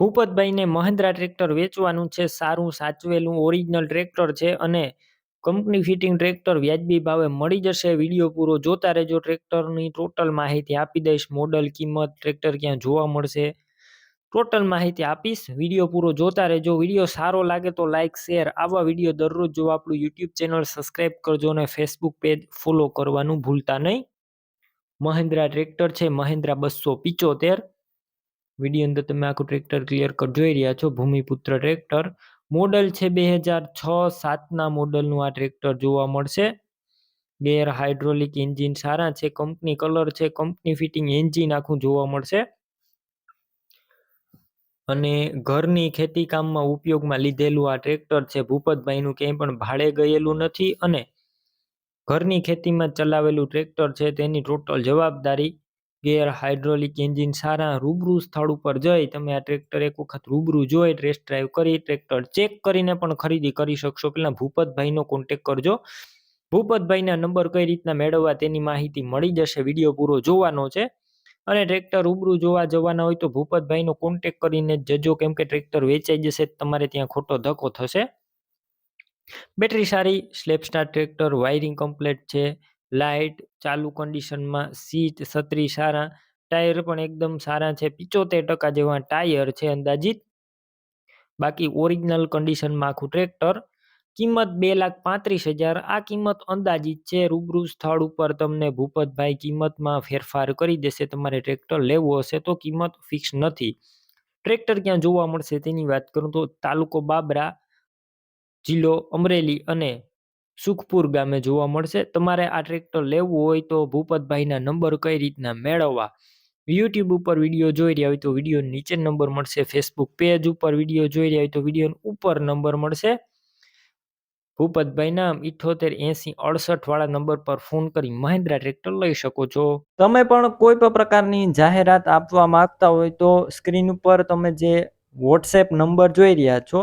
ભૂપતભાઈને Mahindra tractor વેચવાનું છે, સારું સાચવેલું ઓરિજિનલ ટ્રેક્ટર છે અને કંપની ફિટિંગ ટ્રેક્ટર વ્યાજબી ભાવે મળી જશે. વીડિયો પૂરો જોતા રહેજો. ટ્રેક્ટરની ટોટલ માહિતી આપી દઈશ. મોડલ, કિંમત, ટ્રેક્ટર ક્યાં જોવા મળશે ટોટલ માહિતી આપીશ. વીડિયો પૂરો જોતા રહેજો. વીડિયો સારો લાગે તો લાઇક શેર આવા વીડિયો દરરોજ જોવા આપણું યુટ્યુબ ચેનલ સબસ્ક્રાઈબ કરજો અને ફેસબુક પેજ ફોલો કરવાનું ભૂલતા નહીં. મહિન્દ્રા ટ્રેક્ટર છે. મહિન્દ્રા બસો પિચોતેર. વીડિયો અંદર તમે આખું ટ્રેક્ટર ક્લિયર કટ જોઈ રહ્યા છો, ભૂમિપુત્ર ટ્રેક્ટર મોડલ છે બે હજાર છ સાતના મોડલનું આ ટ્રેક્ટર જોવા મળશે. ગેર હાઇડ્રોલિક એન્જિન સારા છે કંપની કલર છે કંપની ફિટિંગ એન્જિન આખું જોવા મળશે. અને ઘરની ખેતી કામમાં ઉપયોગમાં લીધેલું આ ટ્રેક્ટર છે, ભૂપતભાઈનું ક્યાંય પણ ભાડે ગયેલું નથી. અને ઘરની ખેતીમાં ચલાવેલું ટ્રેક્ટર છે, તેની ટોટલ જવાબદારી ગેર હાઇડ્રોલિક એન્જિન સારા રૂબરૂ સ્થળ ઉપર જઈ, તમે આ ટ્રેક્ટર એક વખત રૂબરૂ જોઈ, ટેસ્ટ ડ્રાઈવ કરી, ટ્રેક્ટર ચેક કરીને પણ ખરીદી કરી શકશો. પહેલાં ભૂપતભાઈનો કોન્ટેક કરજો. ભૂપતભાઈના નંબર કઈ રીતના મેળવવા તેની માહિતી મળી જશે, વીડિયો પૂરો જોવાનો છે. અને ટ્રેક્ટર રૂબરૂ જોવા જવાના હોય તો ભૂપતભાઈનો કોન્ટેક કરીને જજો, કેમ કે ટ્રેક્ટર વેચાઈ જશે તમારે ત્યાં ખોટો ધક્કો થશે. બેટરી સારી self starter tractor wiring complete છે. લાઇટ, ચાલુ કન્ડિશનમાં સીટ, છત્રી સારા, ટાયર પણ એકદમ સારા છે. પિચોતેર ટકા જેવા ટાયર છે અંદાજિત. બાકી ઓરિજિનલ કન્ડિશનમાં આખું ટ્રેક્ટર કિંમત બે લાખ પાંત્રીસ હજાર. આ કિંમત અંદાજિત છે. રૂબરૂ સ્થળ ઉપર તમને ભૂપતભાઈ કિંમતમાં ફેરફાર કરી દેશે. તમારે ટ્રેક્ટર લેવું હશે તો કિંમત ફિક્સ નથી. ટ્રેક્ટર ક્યાં જોવા મળશે તેની વાત કરું તો તાલુકો બાબરા, જિલ્લો અમરેલી અને સુખપુર ગામે જોવા મળશે. તમારે આ ટ્રેક્ટર લેવું હોય તો ભૂપતભાઈના નંબર કઈ રીતના મેળવવા? યુટ્યુબ ઉપર વીડિયો જોઈ રહ્યા હોય તો વીડિયો નીચે નંબર મળશે. ફેસબુક પેજ ઉપર વીડિયો જોઈ રહ્યા હોય તો વીડિયો ઉપર નંબર મળશે. ભૂપતભાઈના ઇઠોતેર એસી અડસઠ વાળા નંબર પર ફોન કરી મહિન્દ્રા ટ્રેક્ટર લઈ શકો છો. તમે પણ કોઈ પણ પ્રકારની જાહેરાત આપવા માંગતા હોય તો સ્ક્રીન ઉપર તમે જે વોટ્સએપ નંબર જોઈ રહ્યા છો